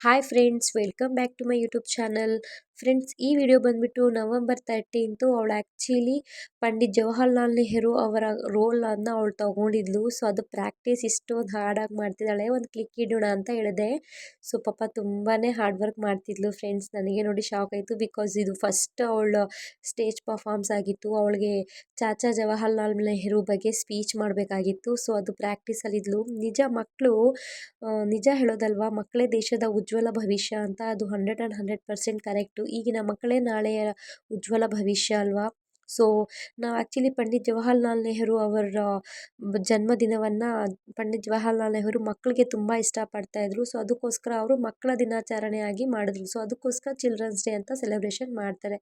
Hi friends welcome back to my YouTube channel friends ಈ video ಬಂದುಬಿಟ್ಟು November thirteenth ಅವಳು actually Pandit Jawaharlal Nehru ಅವರ ರೋಲನ್ನು ಅವಳು ತೊಗೊಂಡಿದ್ಲು. ಸೊ ಅದು ಪ್ರಾಕ್ಟೀಸ್ ಇಷ್ಟೊಂದು ಹಾರ್ಡಾಗಿ ಮಾಡ್ತಿದ್ದಾಳೆ. ಒಂದು ಕ್ಲಿಕ್ ಇಡೋಣ ಅಂತ ಹೇಳಿದೆ. ಸೊ ಪಾಪ ತುಂಬಾ ಹಾರ್ಡ್ ವರ್ಕ್ ಮಾಡ್ತಿದ್ಲು ಫ್ರೆಂಡ್ಸ್ ನನಗೆ ನೋಡಿ ಶಾಕ್ ಆಯಿತು ಬಿಕಾಸ್ ಇದು ಫಸ್ಟ್ ಅವಳ ಸ್ಟೇಜ್ ಪರ್ಫಾರ್ಮ್ಸ್ ಆಗಿತ್ತು. ಅವಳಿಗೆ ಚಾಚಾ ಜವಾಹರ್ಲಾಲ್ ನೆಹರು ಬಗ್ಗೆ ಸ್ಪೀಚ್ ಮಾಡಬೇಕಾಗಿತ್ತು. ಸೊ ಅದು ಪ್ರಾಕ್ಟೀಸಲ್ಲಿದ್ಲು ನಿಜ ಮಕ್ಕಳು ನಿಜ ಹೇಳೋದಲ್ವಾ? ಮಕ್ಕಳೇ ದೇಶದ ಉಜ್ವಲ ಭವಿಷ್ಯ ಅಂತ ಅದು hundred and hundred percent correct ಈಗಿನ ಮಕ್ಕಳೇ ನಾಳೆಯ ಉಜ್ವಲ ಭವಿಷ್ಯ ಅಲ್ವಾ? ಸೊ ನಾವು ಆ್ಯಕ್ಚುಲಿ ಪಂಡಿತ್ ಜವಾಹರ್ಲಾಲ್ ನೆಹರು ಅವರ ಜನ್ಮದಿನವನ್ನು ಪಂಡಿತ್ ಜವಾಹರ್ಲಾಲ್ ನೆಹರು ಮಕ್ಕಳಿಗೆ ತುಂಬ ಇಷ್ಟಪಡ್ತಾಯಿದ್ರು ಸೊ ಅದಕ್ಕೋಸ್ಕರ ಅವರು ಮಕ್ಕಳ ದಿನಾಚರಣೆಯಾಗಿ ಮಾಡಿದ್ರು. ಸೊ ಅದಕ್ಕೋಸ್ಕರ ಚಿಲ್ಡ್ರನ್ಸ್ ಡೇ ಅಂತ ಸೆಲೆಬ್ರೇಷನ್ ಮಾಡ್ತಾರೆ.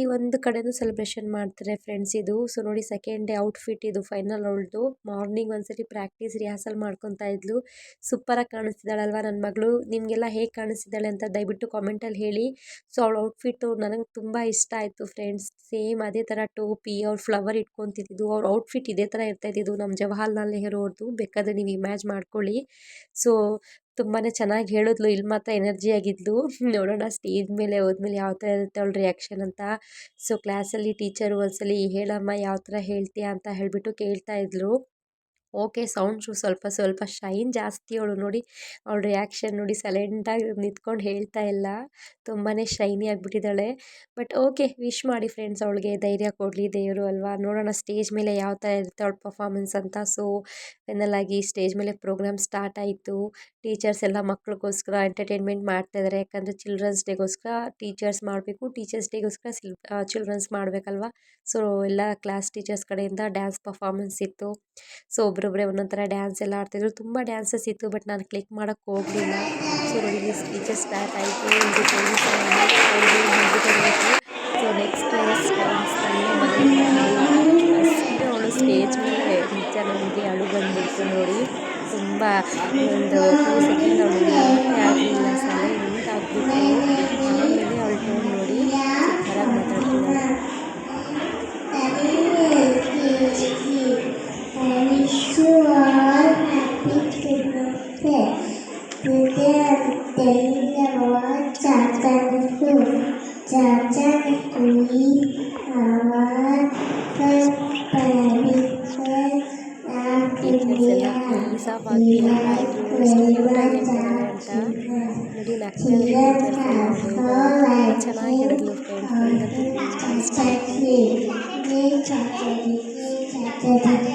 ಈ ಒಂದು ಕಡೆಯೂ ಸೆಲೆಬ್ರೇಷನ್ ಮಾಡ್ತಾರೆ ಫ್ರೆಂಡ್ಸ್ ಇದು. ಸೊ ನೋಡಿ ಸೆಕೆಂಡ್ ಡೇ ಔಟ್ಫಿಟ್ ಇದು ಫೈನಲ್ ಅವಳದು ಮಾರ್ನಿಂಗ್ ಒಂದ್ಸರಿ ಪ್ರಾಕ್ಟೀಸ್ ರಿಹರ್ಸಲ್ ಮಾಡ್ಕೊತಾ ಇದ್ಲು. ಸೂಪರಾಗಿ ಕಾಣಿಸ್ತಿದ್ದಾಳಲ್ವ ನನ್ನ ಮಗಳು? ನಿಮಗೆಲ್ಲ ಹೇಗೆ ಕಾಣಿಸ್ತಿದ್ದಾಳೆ ಅಂತ ದಯವಿಟ್ಟು ಕಾಮೆಂಟಲ್ಲಿ ಹೇಳಿ. ಸೊ ಅವಳ ಔಟ್ಫಿಟ್ಟು ನನಗೆ ತುಂಬ ಇಷ್ಟ ಆಯಿತು ಫ್ರೆಂಡ್ಸ್ ಸೇಮ್ ಅದೇ ಥರ ಟೋಪಿ ಅವ್ರು ಫ್ಲವರ್ ಇಟ್ಕೊತಿದ್ದು ಅವ್ರ ಔಟ್ಫಿಟ್ ಇದೇ ಥರ ಇರ್ತಾ ಇದ್ದಿದ್ದು ನಮ್ಮ ಜವಾಹರ್ಲಾಲ್ ನೆಹರು ಅವ್ರದ್ದು ಬೇಕಾದರೆ ನೀವು ಇಮ್ಯಾಜ್ ಮಾಡ್ಕೊಳ್ಳಿ. ಸೊ ತುಂಬಾ ಚೆನ್ನಾಗಿ ಹೇಳಿದ್ಲು. ಇಲ್ಲಿ ಮಾತ್ರ ಎನರ್ಜಿ ಆಗಿದ್ಲು. ನೋಡೋಣ ಸ್ಟೇಜ್ ಮೇಲೆ ಹೋದ್ಮೇಲೆ ಯಾವ ಥರ ಇರುತ್ತೆ ಅವಳ ರಿಯಾಕ್ಷನ್ ಅಂತ. ಸೊ ಕ್ಲಾಸಲ್ಲಿ ಟೀಚರು ಒಂದ್ಸಲಿ ಹೇಳಮ್ಮ, ಯಾವ ಥರ ಹೇಳ್ತೀಯ? ಅಂತ ಹೇಳಿಬಿಟ್ಟು ಕೇಳ್ತಾ ಇದ್ಲು. ಓಕೆ ಸೌಂಡ್ ಶೂ ಸ್ವಲ್ಪ ಸ್ವಲ್ಪ ಶೈನ್ ಜಾಸ್ತಿ ಅವಳು ನೋಡಿ. ಅವಳ ರಿಯಾಕ್ಷನ್ ನೋಡಿ ಸೈಲೆಂಟಾಗಿ ನಿಂತ್ಕೊಂಡು ಹೇಳ್ತಾ ಇಲ್ಲ. ತುಂಬಾ ಶೈನಿ ಆಗಿಬಿಟ್ಟಿದ್ದಾಳೆ. ಬಟ್ ಓಕೆ ವಿಶ್ ಮಾಡಿ ಫ್ರೆಂಡ್ಸ್ ಅವಳಿಗೆ ಧೈರ್ಯ ಕೊಡಲಿ ದೇವರು ಅಲ್ವಾ? ನೋಡೋಣ ಸ್ಟೇಜ್ ಮೇಲೆ ಯಾವ ಥರ ಇರುತ್ತೆ ಅವಳ ಪರ್ಫಾಮೆನ್ಸ್ ಅಂತ. ಸೊ ಫೈನಲ್ ಸ್ಟೇಜ್ ಮೇಲೆ ಪ್ರೋಗ್ರಾಮ್ ಸ್ಟಾರ್ಟ್ ಆಯಿತು. ಟೀಚರ್ಸ್ ಎಲ್ಲ ಮಕ್ಳಿಗೋಸ್ಕರ ಎಂಟರ್ಟೈನ್ಮೆಂಟ್ ಮಾಡ್ತಾಯಿದ್ದಾರೆ ಯಾಕಂದರೆ ಚಿಲ್ಡ್ರನ್ಸ್ ಡೇಗೋಸ್ಕರ ಟೀಚರ್ಸ್ ಮಾಡಬೇಕು. ಟೀಚರ್ಸ್ ಡೇಗೋಸ್ಕರ ಸಿಲ್ ಚಿಲ್ಡ್ರನ್ಸ್ ಮಾಡಬೇಕಲ್ವಾ? ಸೊ ಎಲ್ಲ ಕ್ಲಾಸ್ ಟೀಚರ್ಸ್ ಕಡೆಯಿಂದ ಡ್ಯಾನ್ಸ್ ಪರ್ಫಾಮೆನ್ಸ್ ಇತ್ತು. ಸೊ ಒಬ್ಬರೊಬ್ಬರೇ ಒಂದೊಂದು ಒಂದೊಂಥರ ಡ್ಯಾನ್ಸ್ ಎಲ್ಲ ಆಡ್ತಿದ್ರು. ತುಂಬ ಡ್ಯಾನ್ಸಸ್ ಇತ್ತು ಬಟ್ ನಾನು ಕ್ಲಿಕ್ ಮಾಡೋಕ್ಕೆ ಹೋಗಲಿಲ್ಲ. ಸೊ ನನಗೆ ಸ್ಪೀಚಸ್ ಸ್ಟಾರ್ಟ್ ಆಯಿತು. ಸೊ ನೆಕ್ಸ್ಟ್ ಅವಳು ಸ್ಟೇಜ್ ಮೇಲೆ ನಿಜ ನನಗೆ ಅಳು ಬಂದ್ಬಿಡ್ತು ನೋಡಿ. ತುಂಬ ಒಂದು ಸೆಕೆಂಡ್ ಆಗಿಬಿಟ್ಟು ಆಮೇಲೆ ಅವಳು ನೋಡಿ Today I'm telling about Chacha Niku. Chacha Nikui, our first private friend of India. ಪೀಸಾಗಿ ಆಯಿತು ಎಷ್ಟು ಕ್ಯೂಟಾಗಿ ಅಂತ ನೋಡಿ ನಗ್ತಾ ಚೆನ್ನಾಗಿ ಹೇಳಿದ್ಲು ಫ್ರೆಂಡ್ಸ್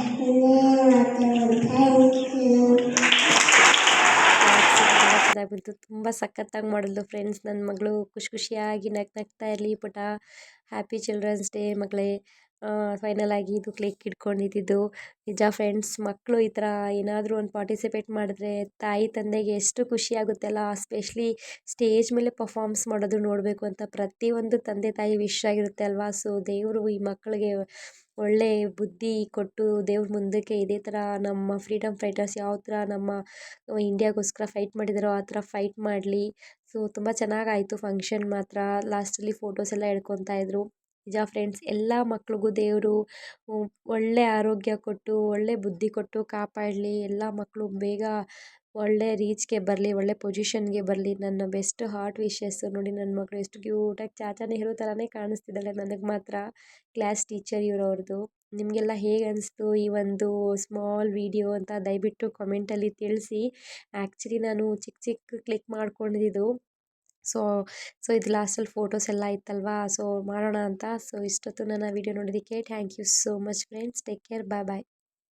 ಬಂತು ತುಂಬ ಸಖತ್ತಾಗಿ ಮಾಡಿದ್ಲು ಫ್ರೆಂಡ್ಸ್ ನನ್ನ ಮಗಳು. ಖುಷಿ ಖುಷಿಯಾಗಿ ನಗ್ ನಗ್ತಾ ಇರಲಿ ಪುಟ. ಹ್ಯಾಪಿ ಚಿಲ್ಡ್ರನ್ಸ್ ಡೇ ಮಗಳೇ. ಫೈನಲ್ ಆಗಿ ಇದು ಕ್ಲಿಕ್ ಇಟ್ಕೊಂಡಿದ್ದು ನಿಜ ಫ್ರೆಂಡ್ಸ್ ಮಕ್ಕಳು ಈ ಥರ ಏನಾದರೂ ಒಂದು ಪಾರ್ಟಿಸಿಪೇಟ್ ಮಾಡಿದ್ರೆ ತಾಯಿ, ತಂದೆಗೆ ಎಷ್ಟು ಖುಷಿ ಆಗುತ್ತಲ್ಲ. ಸ್ಪೆಷಲಿ ಸ್ಟೇಜ್ ಮೇಲೆ ಪರ್ಫಾರ್ಮ್ಸ್ ಮಾಡೋದು ನೋಡಬೇಕು ಅಂತ ಪ್ರತಿಯೊಂದು ತಂದೆ ತಾಯಿ ವಿಶ್ ಆಗಿರುತ್ತೆ ಅಲ್ವಾ? ಸೊ ದೇವರು ಈ ಮಕ್ಕಳಿಗೆ ಒಳ್ಳೆ ಬುದ್ಧಿ ಕೊಟ್ಟು ದೇವ್ರ ಮುಂದಕ್ಕೆ ಇದೇ ಥರ ನಮ್ಮ ಫ್ರೀಡಮ್ ಫೈಟರ್ಸ್ ಯಾವ ಥರ ನಮ್ಮ ಇಂಡಿಯಾಗೋಸ್ಕರ ಫೈಟ್ ಮಾಡಿದ್ದಾರೋ ಆ ಥರ ಫೈಟ್ ಮಾಡಲಿ. ಸೊ ತುಂಬ ಚೆನ್ನಾಗಾಯಿತು ಫಂಕ್ಷನ್ ಮಾತ್ರ. ಲಾಸ್ಟಲ್ಲಿ ಫೋಟೋಸ್ ಎಲ್ಲ ಎಳ್ಕೊತಾ ಇದ್ರು. ನಿಜ ಫ್ರೆಂಡ್ಸ್, ಎಲ್ಲ ಮಕ್ಳಿಗೂ ದೇವರು ಒಳ್ಳೆ ಆರೋಗ್ಯ ಕೊಟ್ಟು, ಒಳ್ಳೆ ಬುದ್ಧಿ ಕೊಟ್ಟು ಕಾಪಾಡಲಿ, ಎಲ್ಲ ಮಕ್ಕಳು ಬೇಗ ಒಳ್ಳೆ ರೀಚ್ಗೆ ಬರಲಿ, ಒಳ್ಳೆ ಪೊಸಿಷನ್ಗೆ ಬರಲಿ. ನನ್ನ ಬೆಸ್ಟ್ ಹಾರ್ಟ್ ವಿಶಸ್ಸು ನೋಡಿ ನನ್ನ ಮಗಳು ಎಷ್ಟು ಕ್ಯೂಟಾಗಿ ಚಾಚಾ ನೆಹರು ಥರನೇ ಕಾಣಿಸ್ತಿದ್ದಾಳೆ ನನಗೆ ಮಾತ್ರ. ಕ್ಲಾಸ್ ಟೀಚರ್ ಇವರವ್ರದ್ದು ನಿಮಗೆಲ್ಲ ಹೇಗೆ ಅನಿಸ್ತು ಈ ಒಂದು ಸ್ಮಾಲ್ ವಿಡಿಯೋ ಅಂತ ದಯವಿಟ್ಟು ಕಮೆಂಟಲ್ಲಿ ತಿಳಿಸಿ. ಆ್ಯಕ್ಚುಲಿ ನಾನು ಚಿಕ್ಕ ಚಿಕ್ಕ ಕ್ಲಿಕ್ ಮಾಡ್ಕೊಂಡಿದ್ದು. ಸೊ ಸೊ ಇದು ಲಾಸ್ಟಲ್ಲಿ ಫೋಟೋಸ್ ಎಲ್ಲ ಇತ್ತಲ್ವಾ ಸೊ ಮಾಡೋಣ ಅಂತ. ಸೊ ಇಷ್ಟೊತ್ತು ನನ್ನ ವಿಡಿಯೋ ನೋಡೋದಕ್ಕೆ thank you so much friends take care bye bye